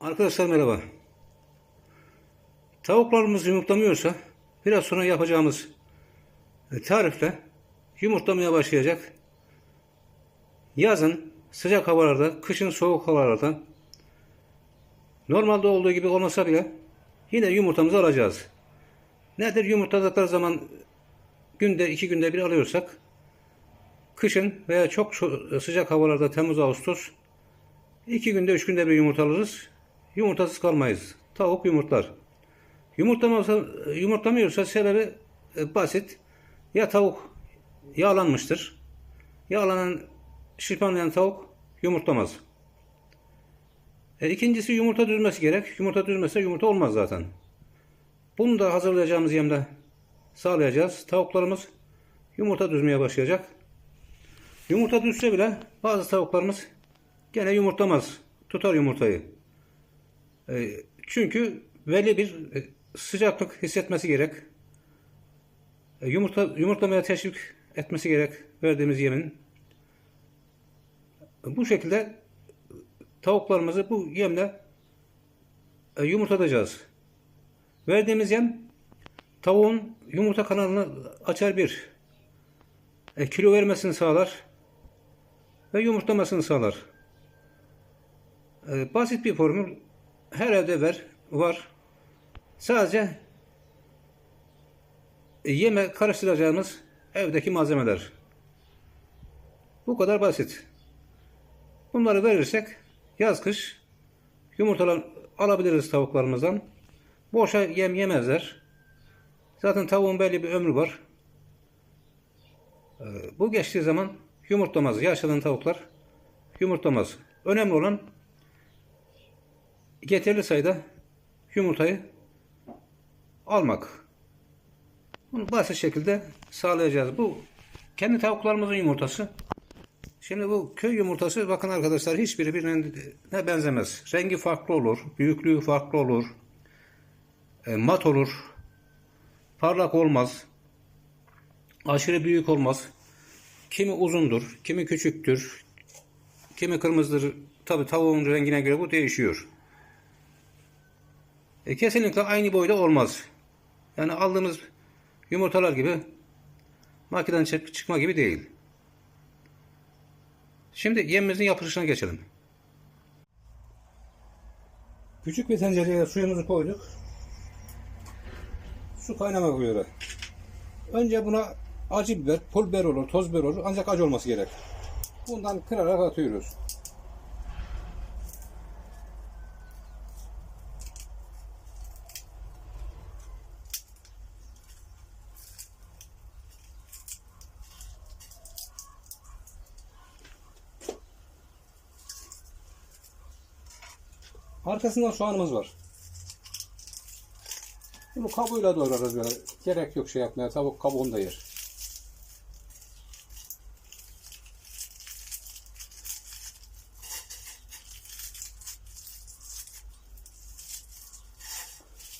Arkadaşlar merhaba. Tavuklarımız yumurtlamıyorsa biraz sonra yapacağımız e, tarifle yumurtlamaya başlayacak. Yazın sıcak havalarda, kışın soğuk havalarda normalde olduğu gibi olmasa bile yine yumurtamızı alacağız. Nedir yumurtladıkları zaman günde iki günde bir alıyorsak kışın veya çok sıcak havalarda Temmuz Ağustos iki günde üç günde bir yumurta alırız. Yumurtasız kalmayız. Tavuk yumurtlar. Yumurtlamasa, yumurtlamıyorsa sebebi e, basit. Ya tavuk yağlanmıştır. Yağlanan, şişmanlayan tavuk yumurtlamaz. E, ikincisi yumurta düzmesi gerek. Yumurta düzmese yumurta olmaz zaten. Bunu da hazırlayacağımız yemde sağlayacağız. Tavuklarımız yumurta düzmeye başlayacak. Yumurta düşse bile bazı tavuklarımız gene yumurtlamaz. Tutar yumurtayı. E, çünkü belli bir e, sıcaklık hissetmesi gerek. E, yumurta yumurtlamaya teşvik etmesi gerek verdiğimiz yemin. Bu şekilde tavuklarımızı bu yemle yumurtlatacağız. Verdiğimiz yem tavuğun yumurta kanalını açar bir. Kilo vermesini sağlar ve yumurtlamasını sağlar. Basit bir formül. Her evde ver, var. Sadece e, yeme karıştıracağımız evdeki malzemeler. Bu kadar basit. Bunları verirsek yaz kış yumurtalar alabiliriz tavuklarımızdan. Boşa yem yemezler. Zaten tavuğun belli bir ömrü var. E, Bu geçtiği zaman yumurtlamaz. Yaşlanan tavuklar yumurtlamaz. Önemli olan yeterli sayıda yumurtayı almak. Bunu basit şekilde sağlayacağız. Bu kendi tavuklarımızın yumurtası. Şimdi bu köy yumurtası bakın arkadaşlar hiçbiri birbirine benzemez. Rengi farklı olur, büyüklüğü farklı olur, e, mat olur, parlak olmaz, aşırı büyük olmaz. Kimi uzundur, kimi küçüktür, kimi kırmızıdır. Tabi tavuğun rengine göre bu değişiyor. E, kesinlikle aynı boyda olmaz. Yani aldığımız yumurtalar gibi makineden çık- çıkma gibi değil. Şimdi yemimizin yapılışına geçelim. Küçük bir tencereye suyumuzu koyduk. Su kaynamak üzere. Önce buna acı biber, pul biber olur, toz biber olur ancak acı olması gerek. Bundan kırarak atıyoruz. Arkasından soğanımız var. Bunu kabuğuyla doğrarız böyle. Gerek yok şey yapmaya. Tavuk kabuğunu da yer.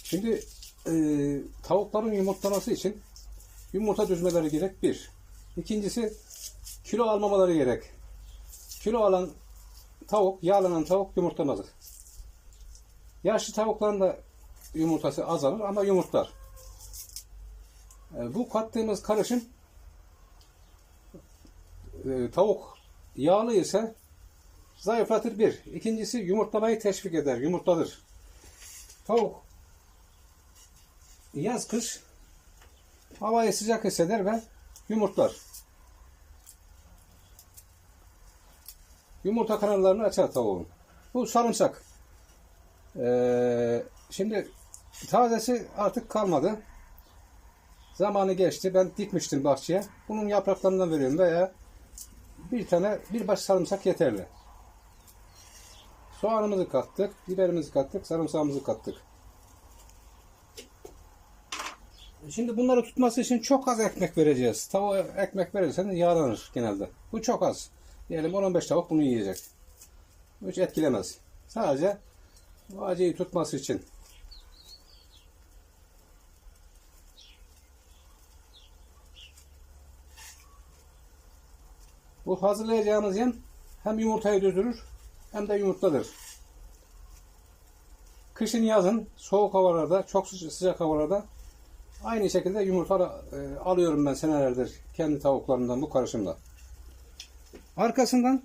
Şimdi e, tavukların yumurtlaması için yumurta düzmeleri gerek bir. İkincisi kilo almamaları gerek. Kilo alan tavuk, yağlanan tavuk yumurtlamaz. Yaşlı tavukların da yumurtası azalır ama yumurtlar. E, bu kattığımız karışım e, tavuk yağlı ise zayıflatır bir. İkincisi yumurtlamayı teşvik eder, yumurtlatır. Tavuk yaz kış havayı sıcak hisseder ve yumurtlar. Yumurta kanallarını açar tavuğun. Bu sarımsak. Ee, şimdi tazesi artık kalmadı. Zamanı geçti. Ben dikmiştim bahçeye. Bunun yapraklarından veriyorum veya bir tane bir baş sarımsak yeterli. Soğanımızı kattık, biberimizi kattık, sarımsağımızı kattık. Şimdi bunları tutması için çok az ekmek vereceğiz. Tavuğa ekmek verirseniz yağlanır genelde. Bu çok az. Diyelim 10-15 tavuk bunu yiyecek. Hiç etkilemez. Sadece acıyı tutması için. Bu hazırlayacağımız yem hem yumurtayı düzdürür hem de yumurtladır. kışın yazın soğuk havalarda, çok sıca- sıcak havalarda aynı şekilde yumurta e, alıyorum ben senelerdir kendi tavuklarımdan bu karışımla. Arkasından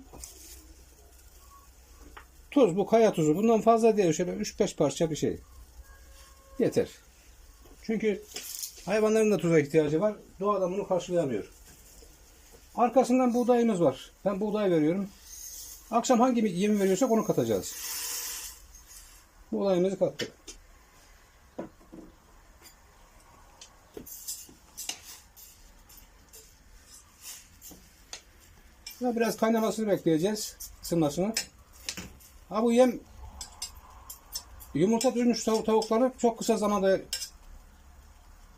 tuz, bu kaya tuzu. Bundan fazla değil. Şöyle 3-5 parça bir şey. Yeter. Çünkü hayvanların da tuza ihtiyacı var. Doğadan bunu karşılayamıyor. Arkasından buğdayımız var. Ben buğday veriyorum. Akşam hangi bir yemi veriyorsak onu katacağız. Buğdayımızı kattık. Biraz kaynamasını bekleyeceğiz. ısınmasını. Ha bu yem yumurta düzmüş tavuk, tavukları çok kısa zamanda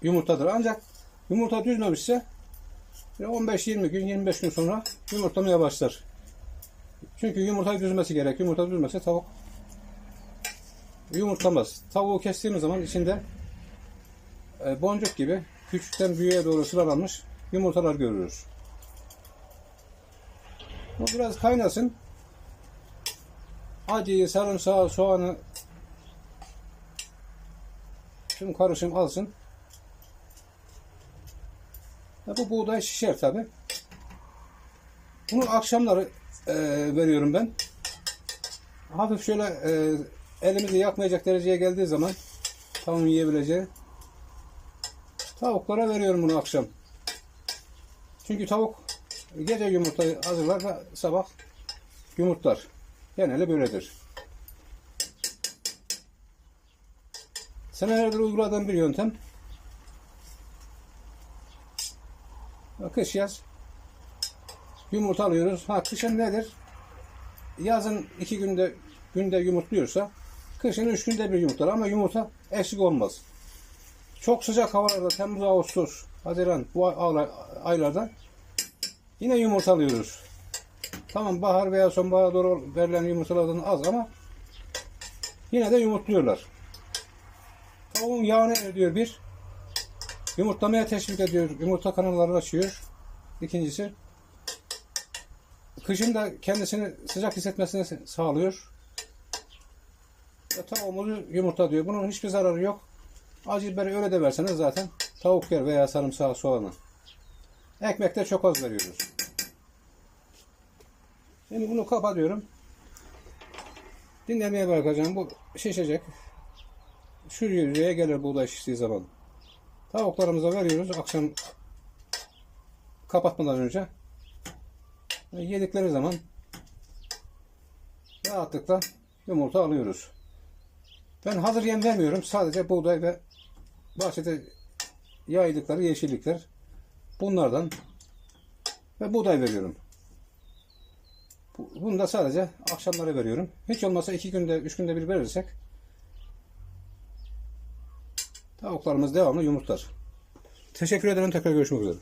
yumurtadır. Ancak yumurta düzmemişse 15-20 gün, 25 gün sonra yumurtlamaya başlar. Çünkü yumurtayı düzmesi gerek. Yumurta düzmese tavuk yumurtlamaz. Tavuğu kestiğimiz zaman içinde e, boncuk gibi küçükten büyüğe doğru sıralanmış yumurtalar görürüz. Bu biraz kaynasın. Acıyı, sarımsağı, soğanı tüm karışım alsın. Ya bu buğday şişer tabi. Bunu akşamları e, veriyorum ben. Hafif şöyle e, elimizi yakmayacak dereceye geldiği zaman tavuğun yiyebileceği tavuklara veriyorum bunu akşam. Çünkü tavuk gece yumurtayı hazırlar ve sabah yumurtlar. Genelde böyledir. Senelerdir uyguladığım bir yöntem. Kış yaz yumurta alıyoruz. Ha kışın nedir? Yazın iki günde günde yumurtluyorsa kışın üç günde bir yumurtlar ama yumurta eksik olmaz. Çok sıcak havalarda Temmuz, Ağustos, Haziran bu ay- aylarda yine yumurta alıyoruz. Tamam bahar veya sonbahara doğru verilen yumurtalardan az ama yine de yumurtluyorlar. Tavuğun yağını ediyor bir. Yumurtlamaya teşvik ediyor. Yumurta kanallarını açıyor. İkincisi kışın da kendisini sıcak hissetmesini sağlıyor. Ve tavuğumuzu yumurta diyor. Bunun hiçbir zararı yok. Acı biberi öyle de verseniz zaten tavuk yer veya sarımsağı soğanı. Ekmekte çok az veriyoruz. Şimdi bunu kapatıyorum. Dinlemeye bırakacağım. Bu şişecek. Şu yüzeye gelir buğday şiştiği zaman. Tavuklarımıza veriyoruz akşam kapatmadan önce. Yedikleri zaman rahatlıkla yumurta alıyoruz. Ben hazır yem vermiyorum. Sadece buğday ve bahçede yaydıkları yeşillikler. Bunlardan ve buğday veriyorum. Bu- Bunu da sadece akşamları veriyorum. Hiç olmazsa iki günde, üç günde bir verirsek tavuklarımız devamlı yumurtlar. Teşekkür ederim. Tekrar görüşmek üzere.